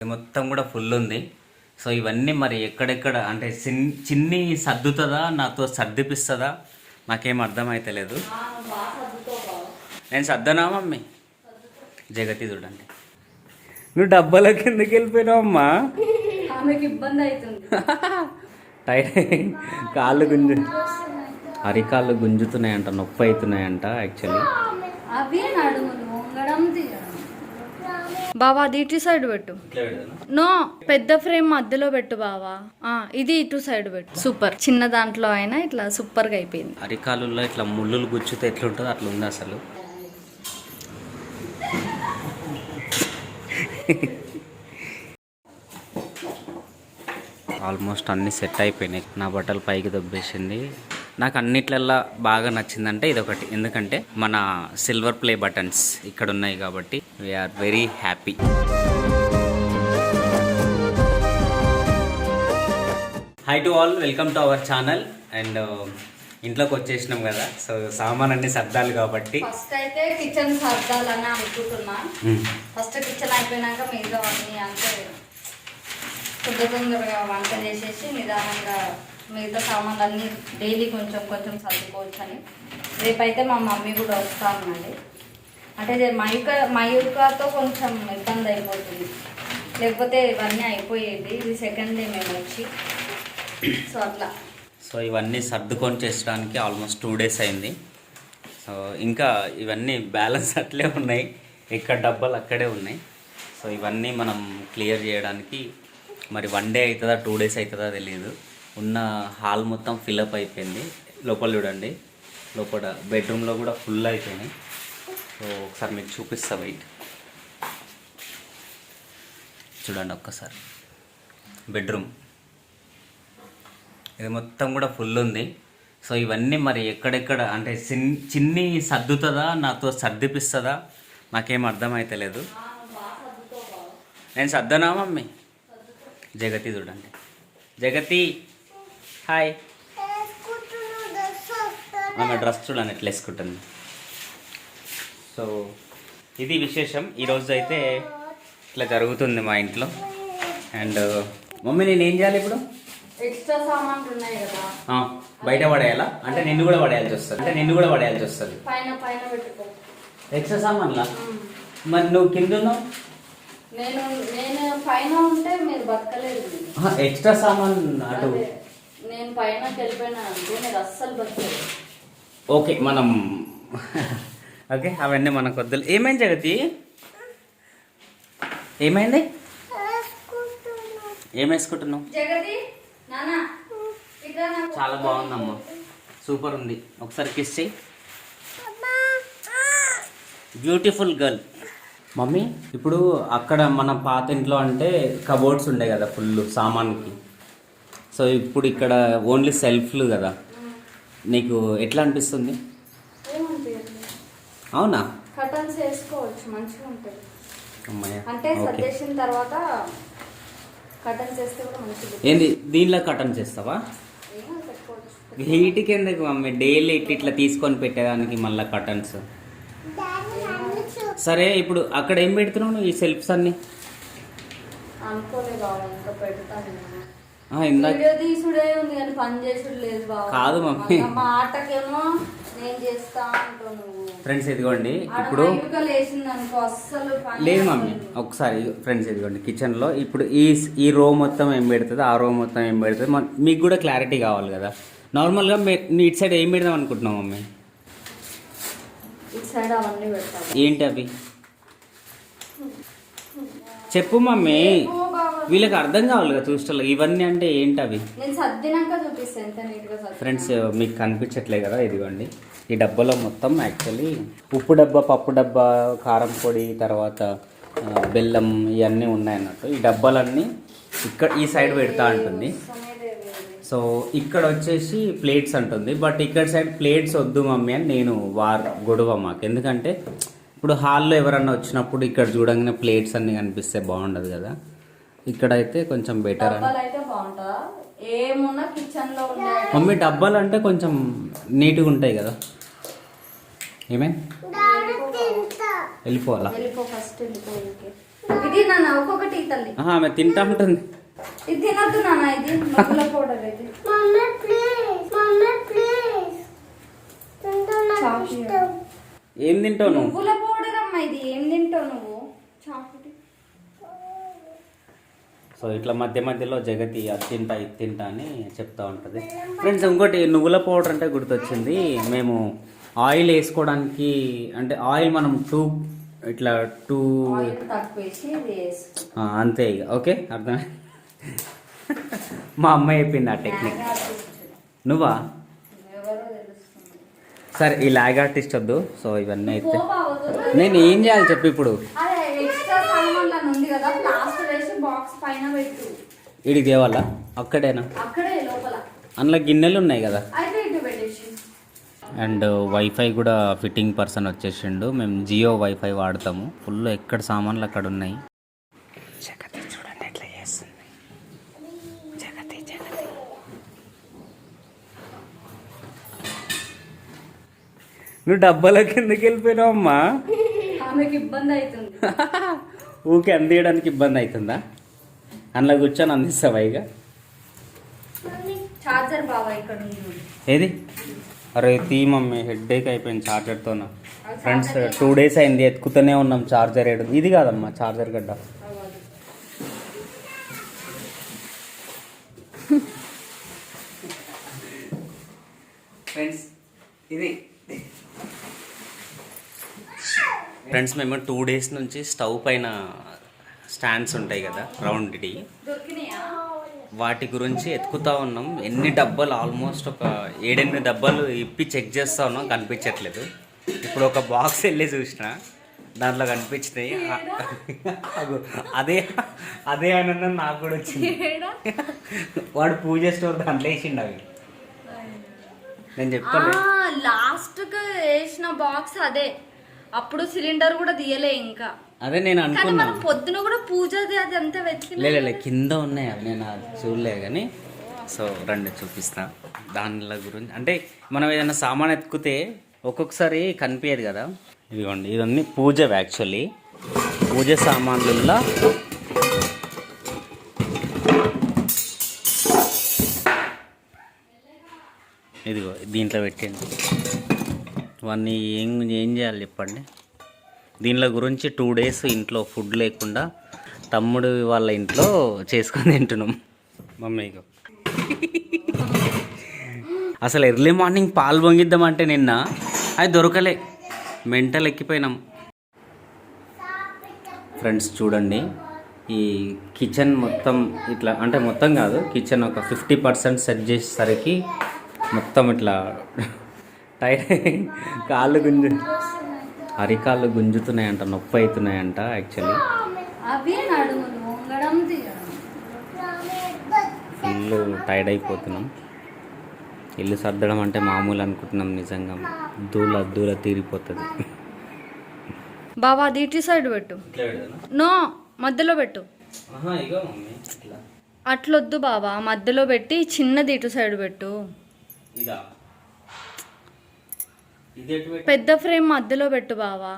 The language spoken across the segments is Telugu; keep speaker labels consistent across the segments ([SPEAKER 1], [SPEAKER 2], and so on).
[SPEAKER 1] మొత్తం కూడా ఫుల్ ఉంది. సో ఇవన్నీ మరి ఎక్కడెక్కడ అంటే చిన్ చిన్ని సర్దుతుందా? నాతో సర్దిపిస్తుందా? నాకేం అర్థమైతలేదు నేను సర్దనా మమ్మీ? జగతి చూడండి. నువ్వు డబ్బాల కిందకి వెళ్ళిపోయినావు అమ్మా
[SPEAKER 2] ఆమెకి ఇబ్బంది అవుతుంది.
[SPEAKER 1] టైట్ కాళ్ళు గుంజు అరికాళ్ళు గుంజుతున్నాయంట నొప్పి అవుతున్నాయంట యాక్చువల్లీ
[SPEAKER 2] అవి నడుములు బావా అది ఇటు సైడ్ పెట్టు. నో పెద్ద ఫ్రేమ్ మధ్యలో పెట్టు బావా. ఆ, ఇది ఇటు సైడ్ పెట్టు. సూపర్. చిన్న దాంట్లో అయినా ఇట్లా సూపర్గా అయిపోయింది.
[SPEAKER 1] అరికాలుల్లో ఇట్లా ముళ్ళులు గుచ్చుతే ఎట్లుంటుందో అట్లా ఉంది అసలు. ఆల్మోస్ట్ అన్నీ సెట్ అయిపోయినాయి. నా బట్టలు పైకి దొబ్బేసింది. నాకు అన్నిట్లల్లా బాగా నచ్చిందంటే ఇదొకటి. ఎందుకంటే మన సిల్వర్ ప్లే బటన్స్ ఇక్కడ ఉన్నాయి కాబట్టి we are very happy hi to all welcome to our channel and ఇంట్లోకి వచ్చేసినాం కదా. సో సామాన్ అన్ని సర్దాలు కాబట్టి.
[SPEAKER 2] ఫస్ట్ అయితే కిచెన్ సర్దాలని అనుకుంటున్నా. ఫస్ట్ కిచెన్ అయిపోయినాక మిగతా అన్ని అంతే తొందర తొందరగా వంట చేసేసి నిదానంగా మిగతా సామాన్లు అన్ని డైలీ కొంచెం కొంచెం సర్దుకోవచ్చు అని రేపైతే మా మమ్మీ కూడా వస్తా ఉందండి. అంటే మయూక మయూకతో కొంచెం ఇబ్బంది అయిపోతుంది. లేకపోతే ఇవన్నీ అయిపోయేది. ఇది సెకండ్ డే మేము వచ్చి. సో అట్లా.
[SPEAKER 1] సో ఇవన్నీ సర్దుకొని చేసడానికి ఆల్మోస్ట్ టూ డేస్ అయింది. సో ఇంకా ఇవన్నీ బ్యాలెన్స్ అట్లే ఉన్నాయి. ఇక్కడ డబ్బాలు అక్కడే ఉన్నాయి. సో ఇవన్నీ మనం క్లియర్ చేయడానికి మరి వన్ డే అవుతుందా టూ డేస్ అవుతుందా తెలియదు ఉన్న హాల్ మొత్తం ఫిలప్ అయిపోయింది. లోపల చూడండి. లోపల బెడ్రూమ్లో కూడా ఫుల్ అయిపోయినాయి. సో ఒకసారి మీకు చూపిస్తా వెయిట్ చూడండి ఒక్కసారి. బెడ్రూమ్ ఇది మొత్తం కూడా ఫుల్ ఉంది. సో ఇవన్నీ మరి ఎక్కడెక్కడ అంటే చిన్ చిన్ని సర్దుతుందా? నాతో సర్దిపిస్తుందా? నాకేం అర్థమైతలేదు. నేను సర్దనా మమ్మీ? జగతి చూడండి. జగతి హాయ్ ఆమె డ్రెస్ చూడండి ఎట్లా వేసుకుంటుంది. సో ఇది విశేషం. ఈరోజు అయితే ఇట్లా జరుగుతుంది మా ఇంట్లో. అండ్ మమ్మీ నేను ఏం చేయాలి ఇప్పుడు?
[SPEAKER 2] ఎక్స్ట్రా సామాన్లు ఉన్నాయి కదా.
[SPEAKER 1] ఆ, బయట పడేయాలా? అంటే నిన్ను కూడా పడేయాల్సి వస్తుంది. అంటే నిన్ను కూడా పడేయాల్సి వస్తుంది.
[SPEAKER 2] పైన పైన పెట్టుకో.
[SPEAKER 1] ఎక్స్ట్రా సామాన్లా? మరి నువ్వు కింద ఉన్నావు?
[SPEAKER 2] నేను నేను పైన ఉంటే మీరు బతకలేదు. మీరు.
[SPEAKER 1] ఆహా, ఎక్స్ట్రా సామాన్ అటు.
[SPEAKER 2] నేను పైన వెళ్ళిపోయినా అంటే మీరు అస్సలు
[SPEAKER 1] ఓకే మనం ఓకే అవన్నీ మనకు వద్దు ఏమైంది జగతి? ఏమైంది? ఏం వేసుకుంటున్నావు
[SPEAKER 2] జగతి నాన్న ఇట్లా నాకు
[SPEAKER 1] చాలా బాగుందమ్మా. సూపర్ ఉంది. ఒకసారి కిస్ చేయి బ్యూటిఫుల్ గర్ల్. మమ్మీ ఇప్పుడు అక్కడ మన పాత ఇంట్లో అంటే కబోర్డ్స్ ఉండే కదా ఫుల్ సామాన్కి. సో ఇప్పుడు ఇక్కడ ఓన్లీ సెల్ఫ్లు కదా. నీకు ఎట్లా అనిపిస్తుంది? అవునా?
[SPEAKER 2] కటన్స్ వేసుకోవచ్చు మంచిగా ఉంటుంది
[SPEAKER 1] అమ్మయ్య.
[SPEAKER 2] అంటే
[SPEAKER 1] ఓకే.
[SPEAKER 2] సర్దేసిన తర్వాత కటన్స్ వేస్తే కూడా మంచిది.
[SPEAKER 1] ఏంది? దీనిలో కటన్ చేస్తావా హీట్కి ఎందుకు మమ్మీ? డైలీ ఇట్లా ఇట్లా తీసుకొని పెట్టేదానికి మళ్ళీ కటన్స్ సరే ఇప్పుడు అక్కడ ఏం పెడుతున్నావు నువ్వు ఈ సెల్ఫ్స్ అన్ని?
[SPEAKER 2] అనుకోలేదు ఇంకా పెడతాను వీడియో తీసుడే ఉంది కానీ పని చేసుడు లేదు బాబు
[SPEAKER 1] కాదు మమ్మీ.
[SPEAKER 2] మళ్ళా మా ఆటకేమో నేను చేస్తా అంటావు నువ్వు
[SPEAKER 1] ఫ్రెండ్స్ ఇదిగోండి
[SPEAKER 2] ఆడ
[SPEAKER 1] ఇప్పుడు లేదు మమ్మీ. ఒకసారి ఫ్రెండ్స్ ఇదిగోండి కిచెన్లో ఇప్పుడు ఈ ఈ రో మొత్తం ఏం పెడుతుంది ఆ రో మొత్తం ఏం పెడుతుంది మీకు కూడా క్లారిటీ కావాలి కదా నార్మల్గా మే- ఇటు సైడ్ ఏం పెడదాం అనుకుంటున్నావు మమ్మీ ఏంటి అవి చెప్పు మమ్మీ. వీళ్ళకి అర్థం కావాలి కదా చూస్టల్ ఇవన్నీ అంటే ఏంటి అవి?
[SPEAKER 2] నేను సర్దినాక చూపిస్తాను ఎంత నీట్గా సర్ది
[SPEAKER 1] ఫ్రెండ్స్ మీకు కనిపించట్లే కదా ఇదిగోండి. ఈ డబ్బాలో మొత్తం యాక్చువల్లీ ఉప్పు డబ్బా పప్పు డబ్బా కారం పొడి తర్వాత బెల్లం ఇవన్నీ ఉన్నాయన్నట్టు. ఈ డబ్బాలన్నీ ఇక్కడ ఈ సైడ్ పెడతా ఉంటుంది సో ఇక్కడ వచ్చేసి ప్లేట్స్ అంటుంది. బట్ ఇక్కడ సైడ్ ప్లేట్స్ వద్దు మమ్మీ అని నేను వార్ గొడవ మాకు. ఎందుకంటే ఇప్పుడు హాల్లో ఎవరన్నా వచ్చినప్పుడు ఇక్కడ చూడంగానే ప్లేట్స్ అన్నీ కనిపిస్తే బాగుండదు కదా. కొంచెం బెటర్
[SPEAKER 2] డబ్బాలు అయితే బాగుంటుందా ఏమున్నా కిచెన్లో ఉండే
[SPEAKER 1] మమ్మీ డబ్బాలు అంటే కొంచెం నీట్గా ఉంటాయి కదా. ఏమే? వెళ్ళిపోవాలా? ఆమె తింటా ఉంటుంది. ఏం తింటావు నువ్వు?
[SPEAKER 2] నువ్వుల పౌడర్ అమ్మ ఇది ఏం తింటావు నువ్వు? చాక్లెట్
[SPEAKER 1] సో ఇట్లా మధ్య మధ్యలో జగతి అది తింటా ఇది తింటా అని చెప్తా ఉంటుంది. ఫ్రెండ్స్ ఇంకోటి నువ్వుల పౌడర్ అంటే గుర్తొచ్చింది. మేము ఆయిల్ వేసుకోవడానికి అంటే ఆయిల్ మనం టూ ఇట్లా టూ అంతే ఇక. ఓకే అర్థమే మా అమ్మ చెప్పింది ఆ టెక్నిక్ నువ్వా? సరే ఈ లాగ్ ఆర్టిస్ట్ వద్దు. సో ఇవన్నీ అయితే. నేను ఏం చేయాలి చెప్పు ఇప్పుడు
[SPEAKER 2] అదే ఎక్స్ట్రా సామాన్లు అని ఉంది కదా ప్లాస్టర్ వేసి బాక్స్ పైన పెట్టు.
[SPEAKER 1] ఇడికి తేవాలా? అక్కడేనా?
[SPEAKER 2] అక్కడే లోపల.
[SPEAKER 1] అందులో గిన్నెలు ఉన్నాయి కదా?
[SPEAKER 2] అయితే ఇటు పెట్టేసి.
[SPEAKER 1] అండ్ వైఫై కూడా ఫిట్టింగ్ పర్సన్ వచ్చేసిండు. మేము జియో వైఫై వాడతాము. ఫుల్ ఎక్కడ సామాన్లు అక్కడ ఉన్నాయి. జగతి చూడండి ఎట్లా చేస్తుంది. జగతి జగతి. నువ్వు డబ్బాలో కిందకి వెళ్ళిపోయినావు అమ్మా?
[SPEAKER 2] ఆమెకి ఇబ్బంది అవుతుంది.
[SPEAKER 1] ఊకే అందియడానికి ఇబ్బంది అవుతుందా? అందులో కూర్చొని అందిస్తావా ఇక?
[SPEAKER 2] చార్జర్ ఇక్కడ.
[SPEAKER 1] ఏది? అరే తీ మమ్మీ హెడ్ ఏక్ అయిపోయింది చార్జర్తో ఫ్రెండ్స్ టూ డేస్ అయింది ఎత్తుకుతూనే ఉన్నాం చార్జర్ ఏడు. ఇది కాదమ్మా చార్జర్ గడ్డ. ఫ్రెండ్స్ ఇది. ఫ్రెండ్స్ మేము టూ డేస్ నుంచి స్టవ్ పైన స్టాండ్స్ ఉంటాయి కదా
[SPEAKER 2] దొరికినాయా?
[SPEAKER 1] వాటి గురించి ఎత్తుకుతా ఉన్నాం. ఎన్ని డబ్బాలు ఆల్మోస్ట్ ఒక ఏడెనిమిది డబ్బాలు ఇప్పి చెక్ చేస్తా ఉన్నాం. కనిపించట్లేదు. ఇప్పుడు ఒక బాక్స్ వెళ్ళి చూసిన దాంట్లో కనిపించినాయి. అదే అదే ఆనందం నాకు కూడా వచ్చింది. వాడు పూజ స్టోర్ దాంట్లో వేసిండు అవి. నేను చెప్తాను
[SPEAKER 2] లాస్ట్ వేసిన బాక్స్ అదే. అప్పుడు సిలిండర్ కూడా తీయలే ఇంకా.
[SPEAKER 1] అదే నేను
[SPEAKER 2] కానీ
[SPEAKER 1] అనుకున్నా.
[SPEAKER 2] పొద్దున కూడా పూజది అది అంతా
[SPEAKER 1] కింద. ఉన్నాయి అవి నేను అది చూడలే కానీ సో రండి చూపిస్తా. దానిల గురించి. అంటే మనం ఏదైనా సామాన్ ఎత్తుకుతే ఒక్కొక్కసారి కనిపించదు కదా. ఇదిగోండి ఇవన్నీ పూజ యాక్చువల్లీ. పూజ సామాన్లలో ఇదిగో దీంట్లో పెట్టింది ఇవన్నీ ఏం ఏం చేయాలి చెప్పండి? దీనిలో గురించి టూ డేస్ ఇంట్లో ఫుడ్ లేకుండా తమ్ముడు వాళ్ళ ఇంట్లో చేసుకొని తింటున్నాం. మమ్మీకి అసలు ఎర్లీ మార్నింగ్ పాలు పొంగిద్దామంటే నిన్న అది దొరకలే. మెంటల్ ఎక్కిపోయినాం. ఫ్రెండ్స్ చూడండి. ఈ కిచెన్ మొత్తం ఇట్లా అంటే మొత్తం కాదు కిచెన్ ఒక ఫిఫ్టీ పర్సెంట్ సెట్ చేసేసరికి మొత్తం ఇట్లా టైట్ కాళ్ళు గుంజు అరికాళ్ళు గుంజుతున్నాయంట నొప్పి అవుతున్నాయంట యాక్చువల్లీ ఫుల్ టైర్డ్ అయిపోతున్నాం. ఇల్లు సర్దడం అంటే మామూలు అనుకుంటున్నాం నిజంగా. దూల దూల తీరిపోతుంది.
[SPEAKER 2] బాబా అది ఇటు సైడ్ పెట్టు. నో మధ్యలో పెట్టు. అట్లొద్దు బాబా మధ్యలో పెట్టి చిన్నది ఇటు సైడ్ పెట్టు
[SPEAKER 1] ఇదా ఇది ఎటు పెట్టు?
[SPEAKER 2] పెద్ద ఫ్రేమ్ మధ్యలో పెట్టు బావా.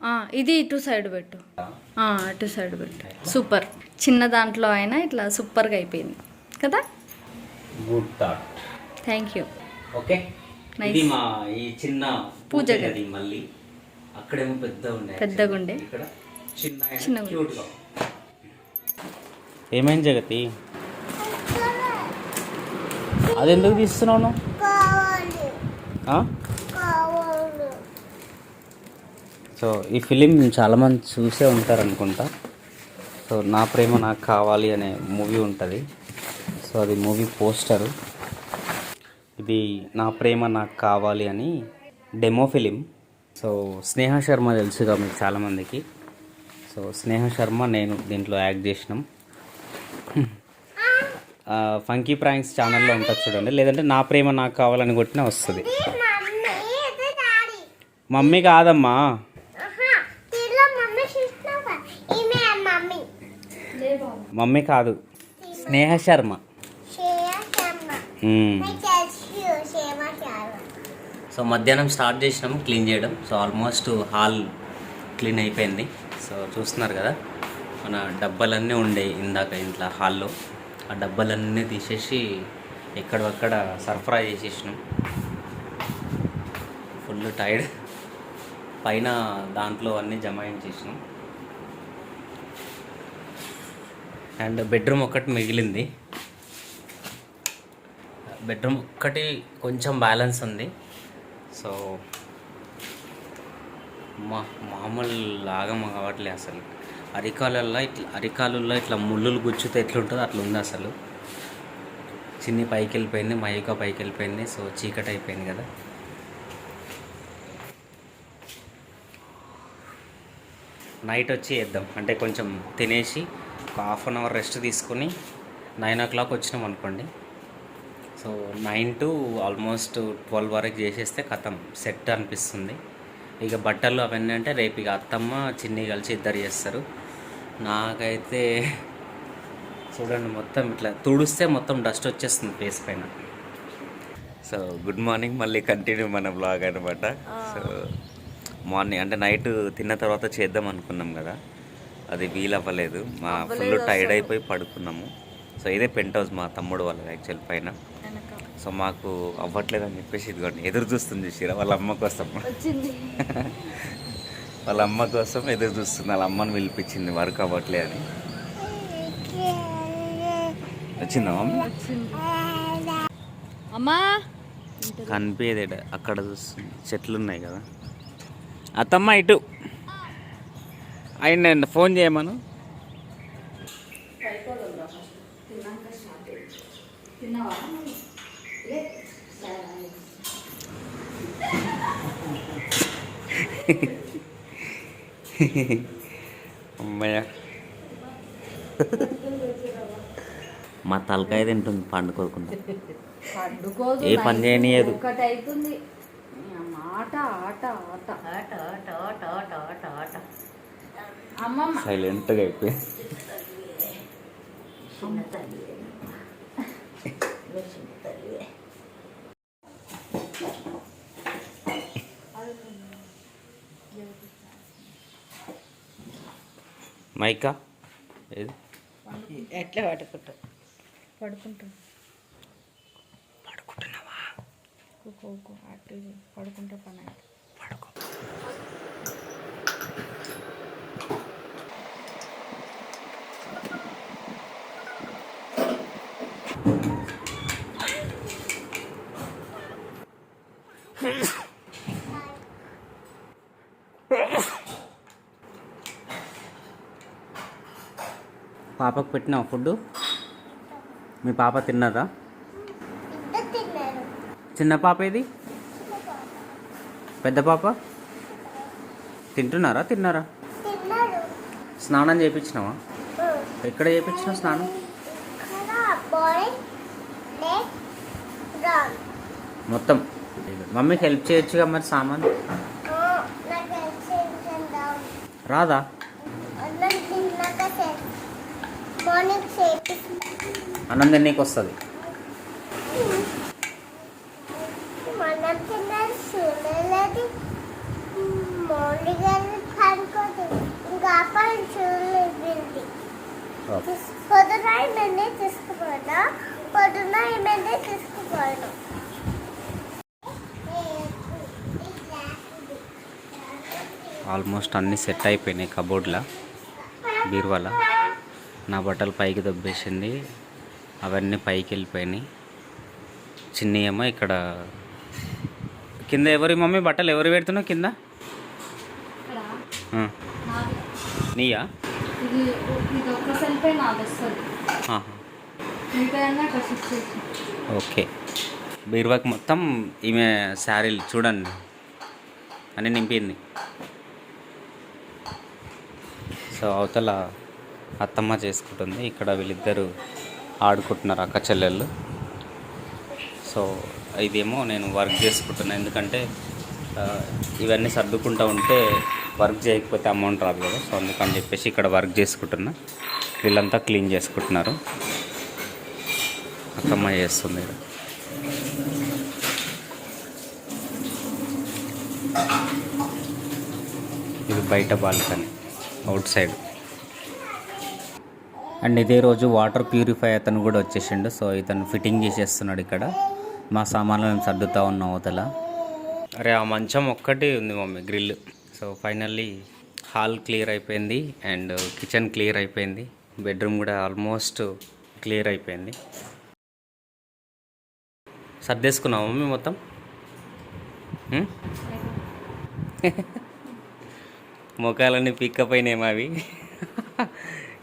[SPEAKER 2] ఆ, ఇది ఇటు సైడ్ పెట్టు. ఆ, అటు సైడ్ పెట్టు. సూపర్. చిన్న దాంట్లో అయినా ఇట్లా సూపర్గా అయిపోయింది. కదా?
[SPEAKER 1] Good thought
[SPEAKER 2] thank you
[SPEAKER 1] okay. ఇది మా ఈ చిన్న
[SPEAKER 2] పూజ గది.
[SPEAKER 1] మళ్ళీ. అక్కడేమో పెద్ద ఉండే.
[SPEAKER 2] పెద్దగా ఉండే.
[SPEAKER 1] ఇక్కడ చిన్న ఏమైంది జగతి? అది ఎందుకు తీస్తున్నావు నువ్వు?
[SPEAKER 3] కావాలి
[SPEAKER 1] ఆ?
[SPEAKER 3] కావాలి
[SPEAKER 1] సో ఈ ఫిలిం చాలామంది చూసే ఉంటారు అనుకుంటా సో నా ప్రేమ నాకు కావాలి అనే మూవీ ఉంటుంది. సో అది మూవీ పోస్టరు. ఇది నా ప్రేమ నాకు కావాలి అని demo film so Sneha Sharma తెలుసుగా మీకు చాలామందికి. సో స్నేహ శర్మ నేను దీంట్లో యాక్ట్ చేసినాం. ఫంకీ ప్రాంక్స్ ఛానల్లో ఉంటుంది చూడండి. లేదంటే నా ప్రేమ నాకు కావాలని కొట్టినా వస్తుంది.
[SPEAKER 3] మమ్మీ
[SPEAKER 1] కాదమ్మా
[SPEAKER 3] ఆహా దీనిలో మమ్మీ చూసినావా ఈమె మమ్మీ
[SPEAKER 2] లే బాబా
[SPEAKER 1] మమ్మీ కాదు. స్నేహ శర్మ. సో మధ్యాహ్నం స్టార్ట్ చేసినాం క్లీన్ చేయడం. సో ఆల్మోస్ట్ హాల్ క్లీన్ అయిపోయింది. సో చూస్తున్నారు కదా మన డబ్బాలన్నీ ఉండే ఇందాక ఇంట్లో హాల్లో. ఆ డబ్బాలన్నీ తీసేసి ఎక్కడక్కడ సరఫరా చేసేసినాం. Full tired. పైన దాంట్లో అన్నీ జమాయించేసినాం అండ్ బెడ్రూమ్ ఒకటి మిగిలింది. బెడ్రూమ్ ఒక్కటి కొంచెం బ్యాలెన్స్ ఉంది. సో మా మామూలు లాగా కావట్లే అసలు. అరికాలల్లో ఇట్లా అరికాలల్లో ఇట్లా ముళ్ళులు గుచ్చితే ఎట్లుంటుందో అట్లా ఉంది అసలు. చిన్ని పైకి వెళ్ళిపోయింది మైక పైకి వెళ్ళిపోయింది సో చీకటి అయిపోయింది కదా. నైట్ వచ్చి వేద్దాం. అంటే కొంచెం తినేసి ఒక హాఫ్ అన్ అవర్ రెస్ట్ తీసుకొని నైన్ ఓ క్లాక్ వచ్చినాం అనుకోండి so nine to almost twelve వరకు చేసేస్తే కథం సెట్ అనిపిస్తుంది. ఇక బట్టలు అవన్నీ అంటే రేపు ఇక అత్తమ్మ చిన్ని కలిసి ఇద్దరు చేస్తారు. నాకైతే చూడండి మొత్తం ఇట్లా తుడిస్తే మొత్తం డస్ట్ వచ్చేస్తుంది ఫేస్ పైన. సో గుడ్ మార్నింగ్ మళ్ళీ కంటిన్యూ మన బ్లాగ్ అనమాట సో మార్నింగ్ అంటే నైట్ తిన్న తర్వాత చేద్దాం అనుకున్నాం కదా. అది వీలు అవ్వలేదు మా ఫుల్ టైర్డ్ అయిపోయి పడుకున్నాము. సో ఇదే పెంట్ హౌస్ మా తమ్ముడు వాళ్ళది యాక్చువల్ పైన. సో మాకు అవ్వట్లేదు అని చెప్పేసి ఇదిగోండి ఎదురు చూస్తుంది చూసిరా వాళ్ళ అమ్మ కోసం. వాళ్ళ అమ్మ కోసం ఎదురు చూస్తుంది వాళ్ళ అమ్మని పిలిపించింది వర్క్ అవ్వట్లే అని వచ్చిందా మమ్మీ?
[SPEAKER 2] అమ్మా!
[SPEAKER 1] కనిపించేది అక్కడ చూస్తుంది చెట్లు ఉన్నాయి కదా. అత్తమ్మ ఇటు. అయిన ఫోన్ చేయమను. మా తలకాయ తింటుంది పండుకోకుండా ఏ పని చేయనియదు.
[SPEAKER 2] ఒకటి అవుతుంది మాట ఆట. ఆట
[SPEAKER 4] ఆట ఆట ఆట ఆట ఆట.
[SPEAKER 1] సైలెంట్గా
[SPEAKER 4] అయిపోయింది
[SPEAKER 1] మైకా?
[SPEAKER 4] ఎట్లా పడుకుంటా
[SPEAKER 2] పడుకుంటా.
[SPEAKER 1] పడుకుంటున్నావా?
[SPEAKER 2] పడుకుంటా పని
[SPEAKER 1] పాపకు పెట్టినావు ఫుడ్ మీ పాప తిన్నదా? చిన్న పాప ఏది? పెద్ద పాప? తింటున్నారా తిన్నారా? స్నానం చేయించినావా ఎక్కడ చేయించినావు స్నానం? మొత్తం. మమ్మీకి హెల్ప్ చేయొచ్చుగా మరి సామాన్? రాదా
[SPEAKER 3] అన్నం తిన్నాక మార్నింగ్ చేపి
[SPEAKER 1] అన్నం తిన్నీకి వస్తుంది
[SPEAKER 3] మనం తిన్నారు చూడలేదు మార్నింగ్ పడుకోదు పొద్దున ఏమైంది తీసుకుపోయినా పొద్దున ఏమైంది తీసుకుపోయినా
[SPEAKER 1] ఆల్మోస్ట్ అన్నీ సెట్ అయిపోయినాయి కబోర్డ్లో బీరువాల. నా బట్టలు పైకి దొబ్బేసింది. అవన్నీ పైకి వెళ్ళిపోయినాయి. చిన్ని ఏమో ఇక్కడ కింద ఎవరి మమ్మీ బట్టలు ఎవరు పెడుతున్నావు కింద? నీయా? ఓకే. బీరువాకి మొత్తం ఈమె శారీలు చూడండి. అని నింపింది. సో అవతల అత్తమ్మ చేసుకుంటుంది. ఇక్కడ వీళ్ళిద్దరు ఆడుకుంటున్నారు అక్క చెల్లెళ్ళు. సో ఇదేమో నేను వర్క్ చేసుకుంటున్నాను ఎందుకంటే ఇవన్నీ సర్దుకుంటూ ఉంటే వర్క్ చేయకపోతే అమౌంట్ రాదు కదా. సో అందుకని చెప్పేసి ఇక్కడ వర్క్ చేసుకుంటున్నా. వీళ్ళంతా క్లీన్ చేసుకుంటున్నారు. అత్తమ్మ చేస్తుంది ఇక్కడ. ఇది బయట బాల్కనీ అవుట్ సైడ్. అండ్ ఇదే రోజు వాటర్ ప్యూరిఫై అతను కూడా వచ్చేసిండు. సో ఇతను ఫిట్టింగ్ చేసేస్తున్నాడు ఇక్కడ. మా సామాన్లు మేము సర్దుతా ఉన్నాం అవతల. అరే ఆ మంచం ఒక్కటి ఉంది mummy grill. So finally hall clear అయిపోయింది అండ్ కిచెన్ క్లియర్ అయిపోయింది. బెడ్రూమ్ కూడా ఆల్మోస్ట్ క్లియర్ అయిపోయింది. సర్దేసుకున్నావా మమ్మీ మొత్తం? ముఖాలన్నీ పికప్ అయినాయి అవి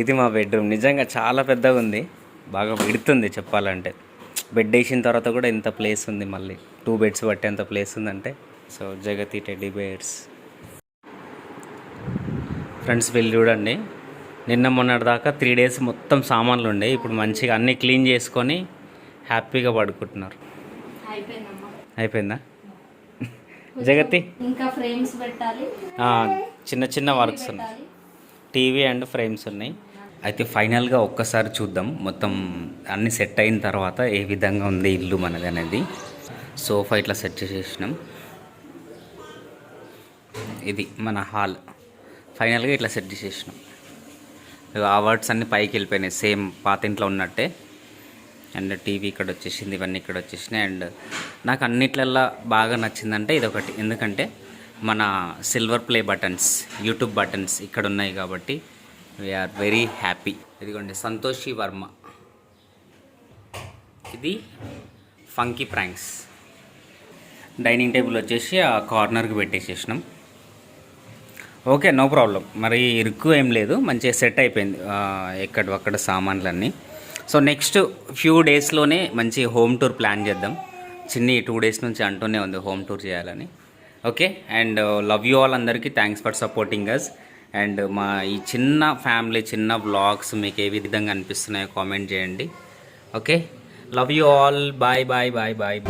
[SPEAKER 1] ఇది మా బెడ్రూమ్ నిజంగా చాలా పెద్దగా ఉంది. బాగా విడుతుంది చెప్పాలంటే. బెడ్ వేసిన తర్వాత కూడా ఎంత ప్లేస్ ఉంది మళ్ళీ. టూ బెడ్స్ పట్టేంత ప్లేస్ ఉందంటే. So Jagathi teddy bears friends వెళ్ళి చూడండి. నిన్న మొన్నటి దాకా త్రీ డేస్ మొత్తం సామాన్లు ఉండే. ఇప్పుడు మంచిగా అన్నీ క్లీన్ చేసుకొని హ్యాపీగా పడుకుంటున్నారు. అయిపోయిందా? జగతి?
[SPEAKER 2] ఇంకా ఫ్రేమ్స్ పెట్టాలి.
[SPEAKER 1] చిన్న చిన్న వర్క్స్ ఉన్నాయి. టీవీ అండ్ ఫ్రేమ్స్ ఉన్నాయి. అయితే ఫైనల్గా ఒక్కసారి చూద్దాం. మొత్తం అన్ని సెట్ అయిన తర్వాత ఏ విధంగా ఉంది ఇల్లు మనది అనేది. సోఫా ఇట్లా సెట్ చేసేసినాం. ఇది మన హాల్. ఫైనల్గా ఇట్లా సెట్ చేసేసినాం. అవార్డ్స్ ఆ వర్డ్స్ అన్నీ పైకి వెళ్ళిపోయినాయి. సేమ్ పాత ఇంట్లో ఉన్నట్టే. అండ్ టీవీ ఇక్కడ వచ్చేసింది ఇవన్నీ ఇక్కడ వచ్చేసినాయి. అండ్ నాకు అన్నిట్లల్లో బాగా నచ్చిందంటే ఇదొకటి. ఎందుకంటే మన silver play buttons YouTube buttons ఇక్కడ ఉన్నాయి కాబట్టి వీఆర్ వెరీ హ్యాపీ ఇదిగోండి సంతోషి వర్మ. ఇది ఫంకీ ప్రాంక్స్ డైనింగ్ టేబుల్ వచ్చేసి ఆ కార్నర్కి పెట్టేసేసినాం. ఓకే నో ప్రాబ్లం మరి ఇరుక్కు ఏం లేదు మంచిగా సెట్ అయిపోయింది ఎక్కడ అక్కడ సామాన్లన్నీ. సో నెక్స్ట్ ఫ్యూ డేస్లోనే మంచి హోమ్ టూర్ ప్లాన్ చేద్దాం. చిన్ని టూ డేస్ నుంచి అంటూనే ఉంది హోమ్ టూర్ చేయాలని. Okay and love you all అందరికీ thanks for supporting us and మా ఈ చిన్న ఫ్యామిలీ చిన్న బ్లాగ్స్ మీకు ఏ విధంగా అనిపిస్తున్నాయో కామెంట్ చేయండి. Okay? Love you all bye bye bye bye